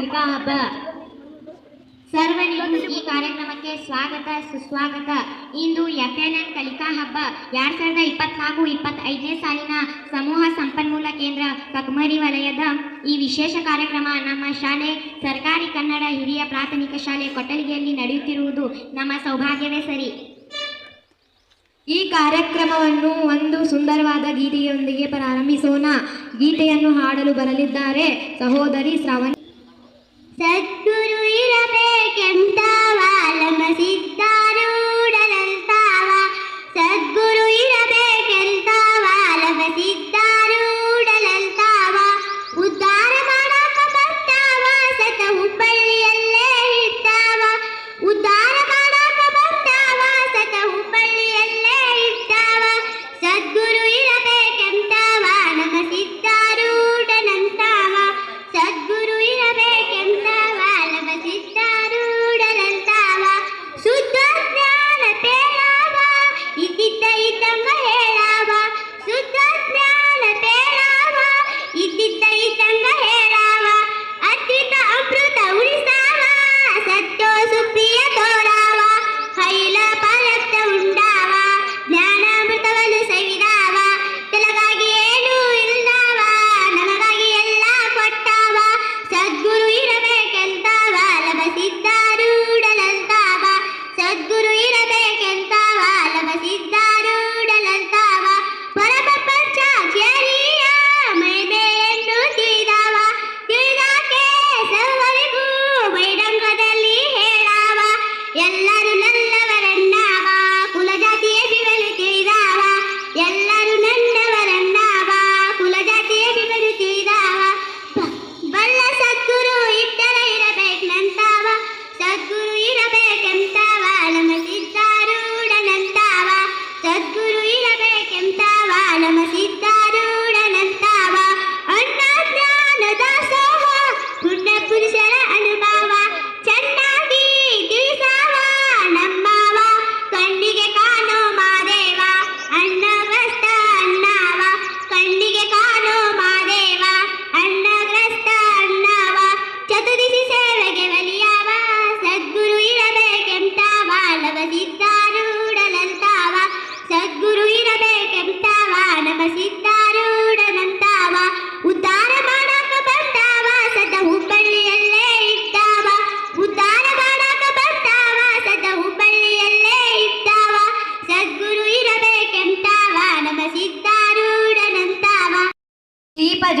ಕಲಿಕಾ ಹಬ್ಬ ಸರ್ವನಿಗೂ ಈ ಕಾರ್ಯಕ್ರಮಕ್ಕೆ ಸ್ವಾಗತ, ಸುಸ್ವಾಗತ. ಇಂದು ಎಫ್ಎನ್ಎನ್ ಕಲಿಕಾ ಹಬ್ಬ, ಎರಡ್ ಸಾವಿರದ ಇಪ್ಪತ್ನಾಲ್ಕು, ಇಪ್ಪತ್ತೈದನೇ ಸಾಲಿನ ಸಮೂಹ ಸಂಪನ್ಮೂಲ ಕೇಂದ್ರ ಕಗ್ಮರಿ ವಲಯದ ಈ ವಿಶೇಷ ಕಾರ್ಯಕ್ರಮ ನಮ್ಮ ಶಾಲೆ, ಸರ್ಕಾರಿ ಕನ್ನಡ ಹಿರಿಯ ಪ್ರಾಥಮಿಕ ಶಾಲೆ ಕೊಟ್ಟಲಿಗೆಯಲ್ಲಿ ನಡೆಯುತ್ತಿರುವುದು ನಮ್ಮ ಸೌಭಾಗ್ಯವೇ ಸರಿ. ಈ ಕಾರ್ಯಕ್ರಮವನ್ನು ಒಂದು ಸುಂದರವಾದ ಗೀತೆಯೊಂದಿಗೆ ಪ್ರಾರಂಭಿಸೋಣ. ಗೀತೆಯನ್ನು ಹಾಡಲು ಬರಲಿದ್ದಾರೆ ಸಹೋದರಿ ಶ್ರವಣಿ. ಸದ್ಗುರು ಇರಬೇಕೆಂತಾವ ಲಮಸಿದ್ದಾರೂಢನಂತಾವ ಸದ್ಗುರು ಇರಬೇಕೆಂತಾವ ಲಮಸಿದ್ದಾರೂಢನಂತಾವ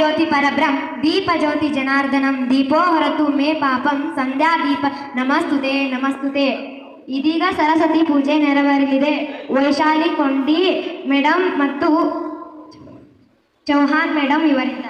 ಜ್ಯೋತಿ ಪರಬ್ರಹ್ಮ ದೀಪ ಜ್ಯೋತಿ ಜನಾರ್ದನಂ ದೀಪೋ ಹೊರತು ಮೇ ಪಾಪಂ, ಸಂಧ್ಯಾ ದೀಪ, ನಮಸ್ತುತೆ ನಮಸ್ತುತೆ. ಇದೀಗ ಸರಸ್ವತಿ ಪೂಜೆ ನೆರವೇರಲಿದೆ. ವೈಶಾಲಿ ಕೊಂಡಿ ಮೇಡಮ್ ಮತ್ತು ಚೌಹಾನ್ ಮೇಡಮ್ ಇವರಿಂದ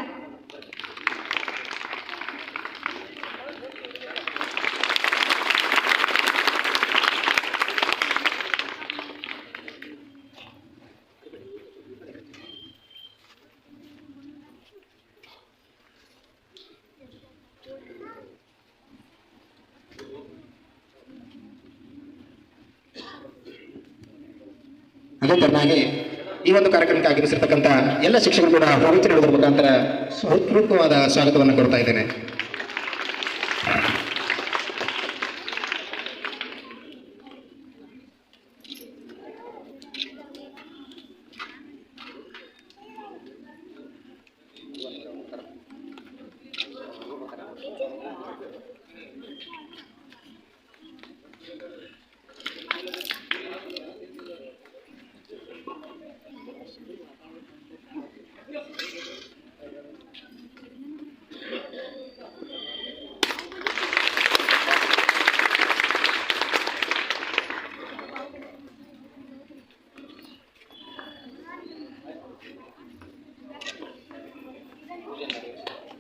ಅದೇ ಈ ಒಂದು ಕಾರ್ಯಕ್ರಮಕ್ಕೆ ಆಗಮಿಸಿರ್ತಕ್ಕಂಥ ಎಲ್ಲ ಶಿಕ್ಷಕರು ಕೂಡ ಹೇಳುವುದರ ಮುಖಾಂತರ ಸ್ವಾಗತವನ್ನು ಕೊಡ್ತಾ ಇದ್ದೇನೆ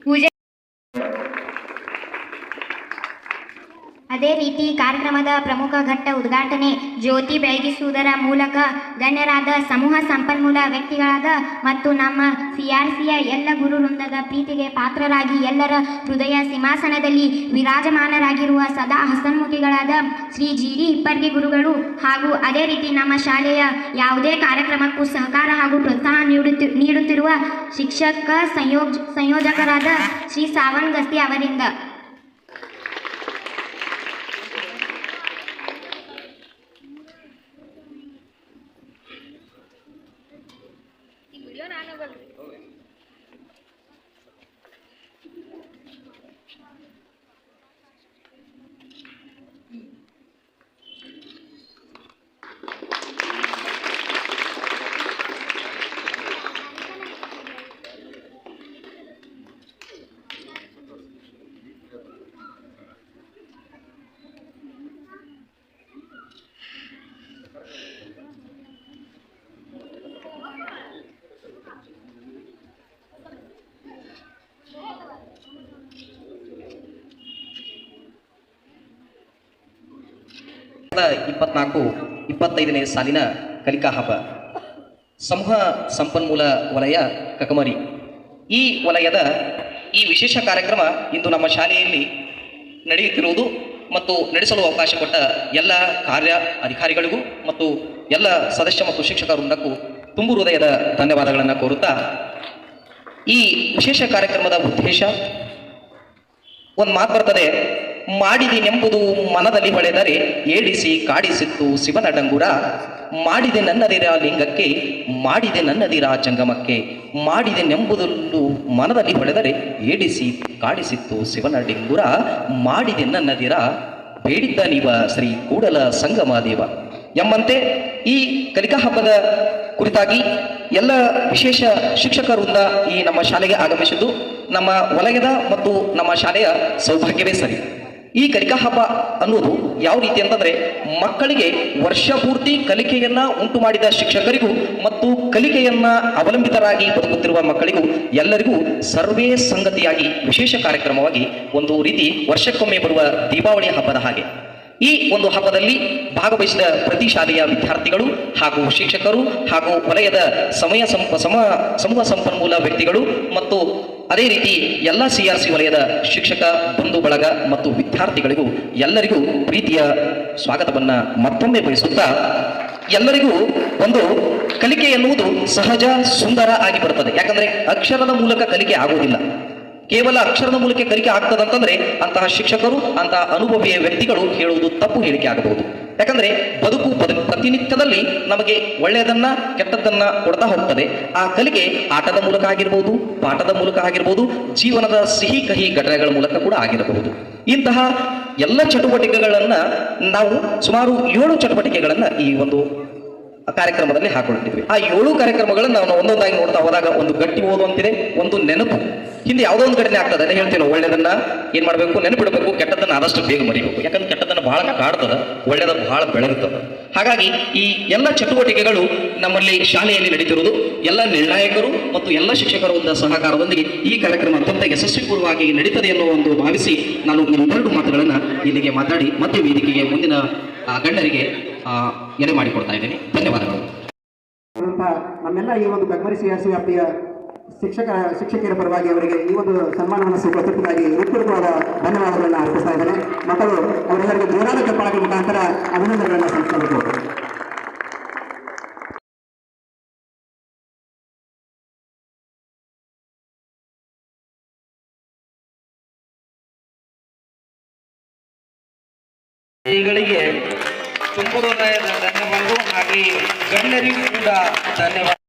ಪೂಜೆ ಅದೇ ರೀತಿ ಕಾರ್ಯಕ್ರಮದ ಪ್ರಮುಖ ಘಟ್ಟ ಉದ್ಘಾಟನೆ ಜ್ಯೋತಿ ಬೆಳಗಿಸುವುದರ ಮೂಲಕ ಗಣ್ಯರಾದ ಸಮೂಹ ಸಂಪನ್ಮೂಲ ವ್ಯಕ್ತಿಗಳಾದ ಮತ್ತು ನಮ್ಮ ಸಿಆರ್ಸಿಯ ಎಲ್ಲ ಗುರು ವೃಂದದ ಪ್ರೀತಿಗೆ ಪಾತ್ರರಾಗಿ ಎಲ್ಲರ ಹೃದಯ ಸಿಂಹಾಸನದಲ್ಲಿ ವಿರಾಜಮಾನರಾಗಿರುವ ಸದಾ ಹಸನ್ಮುಖಿಗಳಾದ ಶ್ರೀ ಜಿ ಡಿ ಗುರುಗಳು ಹಾಗೂ ಅದೇ ರೀತಿ ನಮ್ಮ ಶಾಲೆಯ ಯಾವುದೇ ಕಾರ್ಯಕ್ರಮಕ್ಕೂ ಸಹಕಾರ ಹಾಗೂ ಪ್ರೋತ್ಸಾಹ ನೀಡುತ್ತಿ, ನೀಡುತ್ತಿರುವ ಶಿಕ್ಷಕ ಸಂಯೋಜ, ಸಂಯೋಜಕರಾದ ಶ್ರೀ ಸಾವನ್ ಗಸ್ತಿ ಅವರಿಂದ. ನಾನು ಇಪ್ಪತ್ನಾಲ್ಕು, ಇಪ್ಪತ್ತೈದನೇ ಸಾಲಿನ ಕಲಿಕಾ ಹಬ್ಬ. ಸಮೂಹ ಸಂಪನ್ಮೂಲ ವಲಯ, ಕಕಮರಿ. ಈ ವಲಯದ ಈ ವಿಶೇಷ ಕಾರ್ಯಕ್ರಮ ಇಂದು ನಮ್ಮ ಶಾಲೆಯಲ್ಲಿ ನಡೆಯುತ್ತಿರುವುದು ಮತ್ತು ನಡೆಸಲು ಅವಕಾಶ ಕೊಟ್ಟ ಎಲ್ಲ ಕಾರ್ಯ ಅಧಿಕಾರಿಗಳಿಗೂ ಮತ್ತು ಎಲ್ಲ ಸದಸ್ಯ ಮತ್ತು ಶಿಕ್ಷಕ ವೃಂದಕ್ಕೂ ತುಂಬು ಹೃದಯದ ಧನ್ಯವಾದಗಳನ್ನು ಕೋರುತ್ತಾ, ಈ ವಿಶೇಷ ಕಾರ್ಯಕ್ರಮದ ಉದ್ದೇಶ ಒಂದು ಮಾತು ಬರ್ತದೆ. ಮಾಡಿದಿನೆಂಬುದು ಮನದಲ್ಲಿ ಹೊಳೆದರೆ ಏಡಿಸಿ ಕಾಡಿಸಿತ್ತು ಶಿವನ ಡಂಗುರ ಮಾಡಿದೆ ನನ್ನದಿರ ಲಿಂಗಕ್ಕೆ ಮಾಡಿದೆ ನನ್ನದಿರ ಜಂಗಮಕ್ಕೆ ಮಾಡಿದೆನೆಂಬುದನ್ನು ಮನದಲ್ಲಿ ಹೊಳೆದರೆ ಏಡಿಸಿ ಕಾಡಿಸಿತ್ತು ಶಿವನ ಡಿಂಗುರ ಮಾಡಿದೆ ನನ್ನದಿರ ಬೇಡಿದ್ದ ನೀವ ಶ್ರೀ ಕೂಡಲ ಸಂಗಮ ದೇವ ಎಂಬಂತೆ ಈ ಕಲಿಕಾ ಹಬ್ಬದ ಕುರಿತಾಗಿ ಎಲ್ಲ ವಿಶೇಷ ಶಿಕ್ಷಕರಿಂದ ಈ ನಮ್ಮ ಶಾಲೆಗೆ ಆಗಮಿಸಿದ್ದು ನಮ್ಮ ವಲಯದ ಮತ್ತು ನಮ್ಮ ಶಾಲೆಯ ಸೌಭಾಗ್ಯವೇ ಸರಿ. ಈ ಕಲಿಕಾ ಹಬ್ಬ ಅನ್ನೋದು ಯಾವ ರೀತಿ ಅಂತಂದ್ರೆ ಮಕ್ಕಳಿಗೆ ವರ್ಷ ಪೂರ್ತಿ ಕಲಿಕೆಯನ್ನ ಉಂಟು ಮಾಡಿದ ಶಿಕ್ಷಕರಿಗೂ ಮತ್ತು ಕಲಿಕೆಯನ್ನ ಅವಲಂಬಿತರಾಗಿ ಬದುಕುತ್ತಿರುವ ಮಕ್ಕಳಿಗೂ ಎಲ್ಲರಿಗೂ ಸರ್ವೇ ಸಂಗತಿಯಾಗಿ ವಿಶೇಷ ಕಾರ್ಯಕ್ರಮವಾಗಿ ಒಂದು ರೀತಿ ವರ್ಷಕ್ಕೊಮ್ಮೆ ಬರುವ ದೀಪಾವಳಿ ಹಬ್ಬದ ಹಾಗೆ. ಈ ಒಂದು ಹಬ್ಬದಲ್ಲಿ ಭಾಗವಹಿಸಿದ ಪ್ರತಿ ಶಾಲೆಯ ವಿದ್ಯಾರ್ಥಿಗಳು ಹಾಗೂ ಶಿಕ್ಷಕರು ಹಾಗೂ ವಲಯದ ಸಮಯ ಸಂಪ ಸಮ ಸಮೂಹ ಸಂಪನ್ಮೂಲ ವ್ಯಕ್ತಿಗಳು ಮತ್ತು ಅದೇ ರೀತಿ ಎಲ್ಲ ಸಿ ಆರ್ ಸಿ ವಲಯದ ಶಿಕ್ಷಕ, ಬಂಧು, ಬಳಗ ಮತ್ತು ವಿದ್ಯಾರ್ಥಿಗಳಿಗೂ ಎಲ್ಲರಿಗೂ ಪ್ರೀತಿಯ ಸ್ವಾಗತವನ್ನು ಮತ್ತೊಮ್ಮೆ ಬಯಸುತ್ತಾ, ಎಲ್ಲರಿಗೂ ಒಂದು ಕಲಿಕೆ ಎನ್ನುವುದು ಸಹಜ, ಸುಂದರ ಆಗಿ ಬರುತ್ತದೆ. ಯಾಕಂದ್ರೆ ಅಕ್ಷರದ ಮೂಲಕ ಕಲಿಕೆ ಆಗುವುದಿಲ್ಲ. ಕೇವಲ ಅಕ್ಷರದ ಮೂಲಕ ಕಲಿಕೆ ಆಗ್ತದಂತಂದ್ರೆ ಅಂತಹ ಶಿಕ್ಷಕರು, ಅಂತಹ ಅನುಭವಿಯ ವ್ಯಕ್ತಿಗಳು ಹೇಳುವುದು ತಪ್ಪು ಹೇಳಿಕೆ ಆಗಬಹುದು. ಯಾಕಂದ್ರೆ ಬದುಕು ಬದುಕು ಪ್ರತಿನಿತ್ಯದಲ್ಲಿ ನಮಗೆ ಒಳ್ಳೆಯದನ್ನ, ಕೆಟ್ಟದ್ದನ್ನ ಕೊಡ್ತಾ ಹೋಗ್ತದೆ. ಆ ಕಲಿಕೆ ಆಟದ ಮೂಲಕ ಆಗಿರ್ಬೋದು, ಪಾಠದ ಮೂಲಕ ಆಗಿರ್ಬೋದು, ಜೀವನದ ಸಿಹಿ ಕಹಿ ಘಟನೆಗಳ ಮೂಲಕ ಕೂಡ ಆಗಿರಬಹುದು. ಇಂತಹ ಎಲ್ಲ ಚಟುವಟಿಕೆಗಳನ್ನ ನಾವು ಸುಮಾರು ಏಳು ಚಟುವಟಿಕೆಗಳನ್ನ ಈ ಒಂದು ಕಾರ್ಯಕ್ರಮದಲ್ಲಿ ಹಾಕೊಂಡಿದ್ವಿ ಆ ಏಳು ಕಾರ್ಯಕ್ರಮಗಳನ್ನು ನಾವು ಒಂದೊಂದಾಗಿ ನೋಡ್ತಾ ಹೋದಾಗ ಒಂದು ಗಟ್ಟಿ ಓದುವಂತಿದೆ ಒಂದು ನೆನಪು. ಹಿಂದೆ ಯಾವುದೋ ಒಂದು ಘಟನೆ ಆಗ್ತದೆ ಹೇಳ್ತೀವಿ ಒಳ್ಳೆಯದನ್ನ ಏನ್ ಮಾಡಬೇಕು, ನೆನಪಿಡಬೇಕು ಕೆಟ್ಟದನ್ನ ಆದಷ್ಟು ಬೇಗ ಮರಿಬೇಕು. ಯಾಕಂದ್ರೆ ಕೆಟ್ಟದನ್ನ ಬಹಳ ಕಾಡ್ತದ ಒಳ್ಳೆಯದ ಬಹಳ ಬೆಳಗುತ್ತದೆ ಹಾಗಾಗಿ ಈ ಎಲ್ಲ ಚಟುವಟಿಕೆಗಳು ನಮ್ಮಲ್ಲಿ ಶಾಲೆಯಲ್ಲಿ ನಡೀತಿರುವುದು. ಎಲ್ಲ ನಿರ್ಣಾಯಕರು ಮತ್ತು ಎಲ್ಲ ಶಿಕ್ಷಕರ ಒಂದು ಸಹಕಾರದೊಂದಿಗೆ ಈ ಕಾರ್ಯಕ್ರಮ ಅತ್ಯಂತ ಯಶಸ್ವಿಪೂರ್ವವಾಗಿ ನಡೀತದೆ ಎನ್ನುವ ಒಂದು ಭಾವಿಸಿ ನಾನು ಇನ್ನೆರಡು ಮಾತುಗಳನ್ನು ಇಲ್ಲಿಗೆ ಮಾತಾಡಿ ಮತ್ತೆ ವೇದಿಕೆಗೆ ಮುಂದಿನ ಗಣ್ಯರಿಗೆ ಎಡೆ ಮಾಡಿಕೊಡ್ತಾ ಇದ್ದೀನಿ. ಧನ್ಯವಾದಗಳು. ನಮ್ಮೆಲ್ಲ ಈ ಒಂದು ಆರ್ ಸಿ ವ್ಯಾಪ್ತಿಯ ಶಿಕ್ಷಕರ ಶಿಕ್ಷಕಿಯರ ಪರವಾಗಿ ಅವರಿಗೆ ಈ ಒಂದು ಸನ್ಮಾನವನ್ನು ಸ್ವೀಕರಿಸುವುದಾಗಿ ಹೃತ್ಪೂರ್ವಕವಾದ ಧನ್ಯವಾದಗಳನ್ನು ಅರ್ಪಿಸ್ತಾ ಇದ್ದೇನೆ. ಮಕ್ಕಳು, ಅವರೆಲ್ಲರಿಗೂ ಜೋರಾದ ಚಪ್ಪಾಳಗಳ ಮುಖಾಂತರ ಅಭಿನಂದನೆಗಳನ್ನು ಸಲ್ಲಿಸಬೇಕು. ಗಳಿಗೆ ತುಂಬು ಹೃದಯದ ಧನ್ಯವಾದಗಳು ಹಾಗೆ ಗಣ್ಯರಿಗೂ ಕೂಡ ಧನ್ಯವಾದ.